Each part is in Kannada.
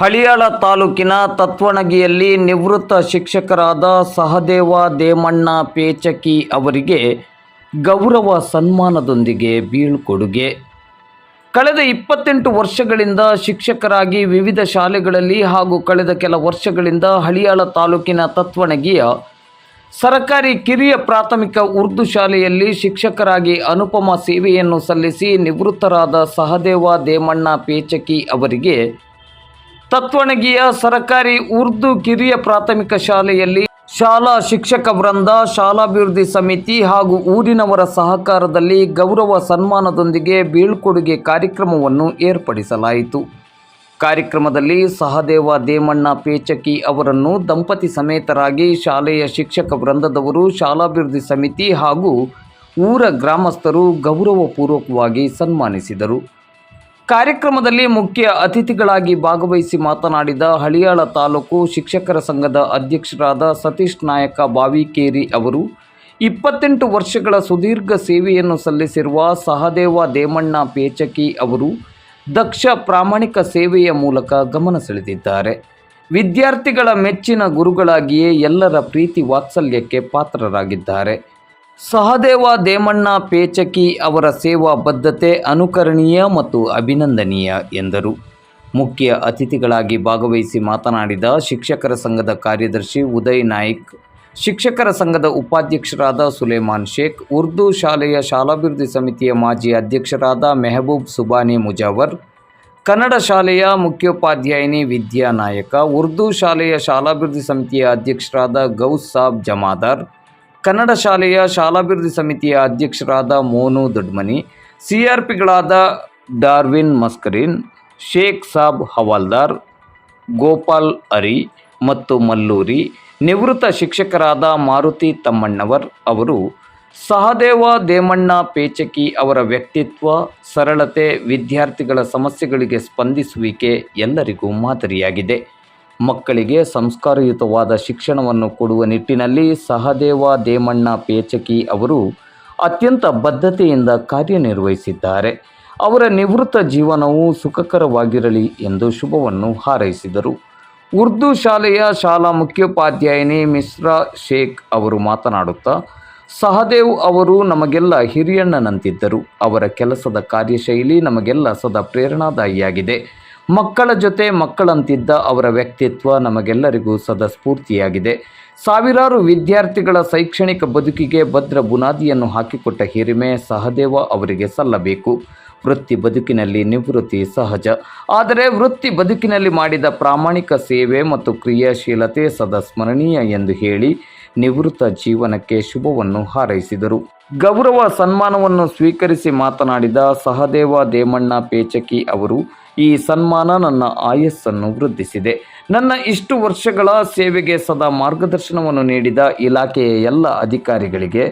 ಹಳಿಯಾಳ ತಾಲೂಕಿನ ತತ್ವಣಗಿಯಲ್ಲಿ ನಿವೃತ್ತ ಶಿಕ್ಷಕರಾದ ಸಹದೇವ ದೇಮಣ್ಣ ಪೇಚಕಿ ಅವರಿಗೆ ಗೌರವ ಸನ್ಮಾನದೊಂದಿಗೆ ಬೀಳ್ಕೊಡುಗೆ. ಕಳೆದ ಇಪ್ಪತ್ತೆಂಟು ವರ್ಷಗಳಿಂದ ಶಿಕ್ಷಕರಾಗಿ ವಿವಿಧ ಶಾಲೆಗಳಲ್ಲಿ ಹಾಗೂ ಕಳೆದ ಕೆಲ ವರ್ಷಗಳಿಂದ ಹಳಿಯಾಳ ತಾಲೂಕಿನ ತತ್ವಣಗಿಯ ಸರಕಾರಿ ಕಿರಿಯ ಪ್ರಾಥಮಿಕ ಉರ್ದು ಶಾಲೆಯಲ್ಲಿ ಶಿಕ್ಷಕರಾಗಿ ಅನುಪಮ ಸೇವೆಯನ್ನು ಸಲ್ಲಿಸಿ ನಿವೃತ್ತರಾದ ಸಹದೇವ ದೇಮಣ್ಣ ಪೇಚಕಿ ಅವರಿಗೆ ತತ್ವಣಗಿಯ ಸರಕಾರಿ ಉರ್ದು ಕಿರಿಯ ಪ್ರಾಥಮಿಕ ಶಾಲೆಯಲ್ಲಿ ಶಾಲಾ ಶಿಕ್ಷಕ ವೃಂದ, ಶಾಲಾಭಿವೃದ್ಧಿ ಸಮಿತಿ ಹಾಗೂ ಊರಿನವರ ಸಹಕಾರದಲ್ಲಿ ಗೌರವ ಸನ್ಮಾನದೊಂದಿಗೆ ಬೀಳ್ಕೊಡುಗೆ ಕಾರ್ಯಕ್ರಮವನ್ನು ಏರ್ಪಡಿಸಲಾಯಿತು. ಕಾರ್ಯಕ್ರಮದಲ್ಲಿ ಸಹದೇವ ದೇಮಣ್ಣ ಪೇಚಕಿ ಅವರನ್ನು ದಂಪತಿ ಸಮೇತರಾಗಿ ಶಾಲೆಯ ಶಿಕ್ಷಕ ವೃಂದದವರು, ಶಾಲಾಭಿವೃದ್ಧಿ ಸಮಿತಿ ಹಾಗೂ ಊರ ಗ್ರಾಮಸ್ಥರು ಗೌರವಪೂರ್ವಕವಾಗಿ ಸನ್ಮಾನಿಸಿದರು. ಕಾರ್ಯಕ್ರಮದಲ್ಲಿ ಮುಖ್ಯ ಅತಿಥಿಗಳಾಗಿ ಭಾಗವಹಿಸಿ ಮಾತನಾಡಿದ ಹಳಿಯಾಳ ತಾಲೂಕು ಶಿಕ್ಷಕರ ಸಂಘದ ಅಧ್ಯಕ್ಷರಾದ ಸತೀಶ್ ನಾಯಕ ಬಾವಿಕೇರಿ ಅವರು, ಇಪ್ಪತ್ತೆಂಟು ವರ್ಷಗಳ ಸುದೀರ್ಘ ಸೇವೆಯನ್ನು ಸಲ್ಲಿಸಿರುವ ಸಹದೇವ ದೇಮಣ್ಣ ಪೇಚಕಿ ಅವರು ದಕ್ಷ ಪ್ರಾಮಾಣಿಕ ಸೇವೆಯ ಮೂಲಕ ಗಮನ ಸೆಳೆದಿದ್ದಾರೆ. ವಿದ್ಯಾರ್ಥಿಗಳ ಮೆಚ್ಚಿನ ಗುರುಗಳಾಗಿಯೇ ಎಲ್ಲರ ಪ್ರೀತಿ ವಾತ್ಸಲ್ಯಕ್ಕೆ ಪಾತ್ರರಾಗಿದ್ದಾರೆ. ಸಹದೇವ ದೇಮಣ್ಣ ಪೇಚಕಿ ಅವರ ಸೇವಾ ಬದ್ಧತೆ ಅನುಕರಣೀಯ ಮತ್ತು ಅಭಿನಂದನೀಯ ಎಂದರು. ಮುಖ್ಯ ಅತಿಥಿಗಳಾಗಿ ಭಾಗವಹಿಸಿ ಮಾತನಾಡಿದ ಶಿಕ್ಷಕರ ಸಂಘದ ಕಾರ್ಯದರ್ಶಿ ಉದಯ್ ನಾಯ್ಕ್, ಶಿಕ್ಷಕರ ಸಂಘದ ಉಪಾಧ್ಯಕ್ಷರಾದ ಸುಲೇಮಾನ್ ಶೇಖ್, ಉರ್ದು ಶಾಲೆಯ ಶಾಲಾಭಿವೃದ್ಧಿ ಸಮಿತಿಯ ಮಾಜಿ ಅಧ್ಯಕ್ಷರಾದ ಮೆಹಬೂಬ್ ಸುಬಾನಿ ಮುಜಾವರ್, ಕನ್ನಡ ಶಾಲೆಯ ಮುಖ್ಯೋಪಾಧ್ಯಾಯಿನಿ ವಿದ್ಯಾ ನಾಯಕ, ಉರ್ದು ಶಾಲೆಯ ಶಾಲಾಭಿವೃದ್ಧಿ ಸಮಿತಿಯ ಅಧ್ಯಕ್ಷರಾದ ಗೌಸ್ ಸಾಬ್ ಜಮಾದಾರ್ ಕನ್ನಡ ಶಾಲೆಯ ಶಾಲಾಭಿವೃದ್ಧಿ ಸಮಿತಿಯ ಅಧ್ಯಕ್ಷರಾದ ಮೋನು ದೊಡ್ಮನಿ, ಸಿಆರ್ಪಿಗಳಾದ ಡಾರ್ವಿನ್ ಮಸ್ಕರಿನ್, ಶೇಖ್ ಸಾಬ್ ಹವಾಲ್ದಾರ್, ಗೋಪಾಲ್ ಅರಿ ಮತ್ತು ಮಲ್ಲೂರಿ, ನಿವೃತ್ತ ಶಿಕ್ಷಕರಾದ ಮಾರುತಿ ತಮ್ಮಣ್ಣವರ್ ಅವರು ಸಹದೇವ ದೇಮಣ್ಣ ಪೇಚಕಿ ಅವರ ವ್ಯಕ್ತಿತ್ವ, ಸರಳತೆ, ವಿದ್ಯಾರ್ಥಿಗಳ ಸಮಸ್ಯೆಗಳಿಗೆ ಸ್ಪಂದಿಸುವಿಕೆ ಎಲ್ಲರಿಗೂ ಮಾದರಿಯಾಗಿದೆ. ಮಕ್ಕಳಿಗೆ ಸಂಸ್ಕಾರಯುತವಾದ ಶಿಕ್ಷಣವನ್ನು ಕೊಡುವ ನಿಟ್ಟಿನಲ್ಲಿ ಸಹದೇವ ದೇಮಣ್ಣ ಪೇಚಕಿ ಅವರು ಅತ್ಯಂತ ಬದ್ಧತೆಯಿಂದ ಕಾರ್ಯನಿರ್ವಹಿಸಿದ್ದಾರೆ. ಅವರ ನಿವೃತ್ತ ಜೀವನವು ಸುಖಕರವಾಗಿರಲಿ ಎಂದು ಶುಭವನ್ನು ಹಾರೈಸಿದರು. ಉರ್ದು ಶಾಲೆಯ ಶಾಲಾ ಮುಖ್ಯೋಪಾಧ್ಯಾಯಿನಿ ಮಿಶ್ರಾ ಶೇಖ್ ಅವರು ಮಾತನಾಡುತ್ತಾ, ಸಹದೇವ್ ಅವರು ನಮಗೆಲ್ಲ ಹಿರಿಯಣ್ಣನಂತಿದ್ದರು. ಅವರ ಕೆಲಸದ ಕಾರ್ಯಶೈಲಿ ನಮಗೆಲ್ಲ ಸದಾ ಪ್ರೇರಣಾದಾಯಿಯಾಗಿದೆ. ಮಕ್ಕಳ ಜೊತೆ ಮಕ್ಕಳಂತಿದ್ದ ಅವರ ವ್ಯಕ್ತಿತ್ವ ನಮಗೆಲ್ಲರಿಗೂ ಸದಾ ಸ್ಫೂರ್ತಿಯಾಗಿದೆ. ಸಾವಿರಾರು ವಿದ್ಯಾರ್ಥಿಗಳ ಶೈಕ್ಷಣಿಕ ಬದುಕಿಗೆ ಭದ್ರ ಬುನಾದಿಯನ್ನು ಹಾಕಿಕೊಟ್ಟ ಹಿರಿಮೆ ಸಹದೇವ ಅವರಿಗೆ ಸಲ್ಲಬೇಕು. ವೃತ್ತಿ ಬದುಕಿನಲ್ಲಿ ನಿವೃತ್ತಿ ಸಹಜ. ಆದರೆ ವೃತ್ತಿ ಬದುಕಿನಲ್ಲಿ ಮಾಡಿದ ಪ್ರಾಮಾಣಿಕ ಸೇವೆ ಮತ್ತು ಕ್ರಿಯಾಶೀಲತೆ ಸದಾ ಸ್ಮರಣೀಯ ಎಂದು ಹೇಳಿ ನಿವೃತ್ತ ಜೀವನಕ್ಕೆ ಶುಭವನ್ನು ಹಾರೈಸಿದರು. ಗೌರವ ಸನ್ಮಾನವನ್ನು ಸ್ವೀಕರಿಸಿ ಮಾತನಾಡಿದ ಸಹದೇವ ದೇಮಣ್ಣ ಪೇಚಕಿ ಅವರು ಈ ಸನ್ಮಾನ ನನ್ನ ಆಯಸ್ಸನ್ನು ವೃದ್ಧಿಸಿದೆ. ನನ್ನ ಇಷ್ಟು ವರ್ಷಗಳ ಸೇವೆಗೆ ಸದಾ ಮಾರ್ಗದರ್ಶನವನ್ನು ನೀಡಿದ ಇಲಾಖೆಯ ಎಲ್ಲ ಅಧಿಕಾರಿಗಳಿಗೆ,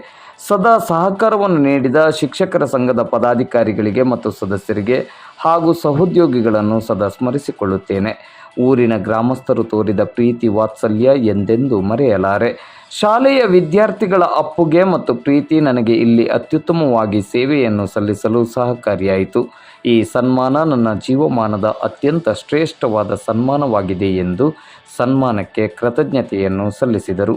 ಸದಾ ಸಹಕಾರವನ್ನು ನೀಡಿದ ಶಿಕ್ಷಕರ ಸಂಘದ ಪದಾಧಿಕಾರಿಗಳಿಗೆ ಮತ್ತು ಸದಸ್ಯರಿಗೆ ಹಾಗೂ ಸಹೋದ್ಯೋಗಿಗಳನ್ನು ಸದಾ ಸ್ಮರಿಸಿಕೊಳ್ಳುತ್ತೇನೆ. ಊರಿನ ಗ್ರಾಮಸ್ಥರು ತೋರಿದ ಪ್ರೀತಿ ವಾತ್ಸಲ್ಯ ಎಂದೆಂದೂ ಮರೆಯಲಾರೆ. ಶಾಲೆಯ ವಿದ್ಯಾರ್ಥಿಗಳ ಅಪ್ಪುಗೆ ಮತ್ತು ಪ್ರೀತಿ ನನಗೆ ಇಲ್ಲಿ ಅತ್ಯುತ್ತಮವಾಗಿ ಸೇವೆಯನ್ನು ಸಲ್ಲಿಸಲು ಸಹಕಾರಿಯಾಯಿತು. ಈ ಸನ್ಮಾನ ನನ್ನ ಜೀವಮಾನದ ಅತ್ಯಂತ ಶ್ರೇಷ್ಠವಾದ ಸನ್ಮಾನವಾಗಿದೆ ಎಂದು ಸನ್ಮಾನಕ್ಕೆ ಕೃತಜ್ಞತೆಯನ್ನು ಸಲ್ಲಿಸಿದರು.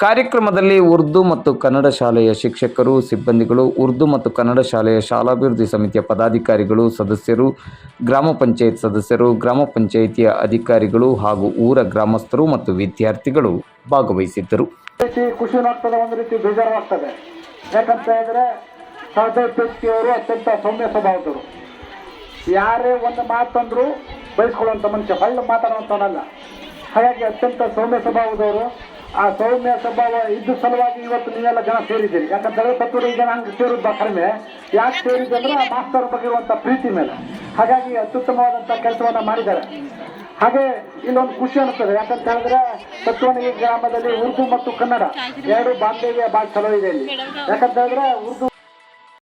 ಕಾರ್ಯಕ್ರಮದಲ್ಲಿ ಉರ್ದು ಮತ್ತು ಕನ್ನಡ ಶಾಲೆಯ ಶಿಕ್ಷಕರು, ಸಿಬ್ಬಂದಿಗಳು, ಉರ್ದು ಮತ್ತು ಕನ್ನಡ ಶಾಲೆಯ ಶಾಲಾಭಿವೃದ್ಧಿ ಸಮಿತಿಯ ಪದಾಧಿಕಾರಿಗಳು, ಸದಸ್ಯರು, ಗ್ರಾಮ ಪಂಚಾಯತ್ ಸದಸ್ಯರು, ಗ್ರಾಮ ಪಂಚಾಯಿತಿಯ ಅಧಿಕಾರಿಗಳು ಹಾಗೂ ಊರ ಗ್ರಾಮಸ್ಥರು ಮತ್ತು ವಿದ್ಯಾರ್ಥಿಗಳು ಭಾಗವಹಿಸಿದ್ದರು. ರೀತಿ ಖುಷಿ ಆಗ್ತದೆ ಒಂದು ರೀತಿ ಬೇಜಾರು ಆಗ್ತದೆ ಯಾಕಂತ ಹೇಳಿದ್ರೆ, ಸಹದೇವ್ ಪೇಚ್ಕಿಯವರು ಅತ್ಯಂತ ಸೌಮ್ಯ ಸ್ವಭಾವದವರು. ಯಾರೇ ಒಂದು ಮಾತಂದ್ರು ಬಯಸ್ಕೊಳ್ಳುವಂಥ ಮನುಷ್ಯ ಹಳ್ಳ ಮಾತಾಡುವಂಥವನಲ್ಲ ಹಾಗಾಗಿ ಅತ್ಯಂತ ಸೌಮ್ಯ ಸ್ವಭಾವದವರು. ಆ ಸೌಮ್ಯ ಸ್ವಭಾವ ಇದ್ದ ಸಲುವಾಗಿ ಇವತ್ತು ನೀವೆಲ್ಲ ಜನ ಸೇರಿದ್ದೀರಿ. ಯಾಕಂತ ಪತ್ತೂರು ಜನ ಹಂಗೆ ಸೇರಿದ್ದ ಕಡಿಮೆ. ಯಾಕೆ ಸೇರಿದೆ ಅಂದ್ರೆ, ಆ ಮಾಸ್ತರ್ ಬಗ್ಗೆ ಇರುವಂಥ ಪ್ರೀತಿ ಮೇಲೆ. ಹಾಗಾಗಿ ಅತ್ಯುತ್ತಮವಾದಂಥ ಕೆಲಸವನ್ನ ಮಾಡಿದ್ದಾರೆ. ಹಾಗೆ ಇಲ್ಲೊಂದು ಖುಷಿ ಅನಿಸ್ತದೆ ಯಾಕಂತ ಹೇಳಿದ್ರೆ ತತ್ವಣಿಗೆ ಗ್ರಾಮದಲ್ಲಿ ಉರ್ದು ಮತ್ತು ಕನ್ನಡ ಎರಡು ಬಾಂಧವ್ಯ ಭಾಳ ಚಲೋ ಇದೆ ಇಲ್ಲಿ. ಯಾಕಂತ ಹೇಳಿದ್ರೆ ಉರ್ದು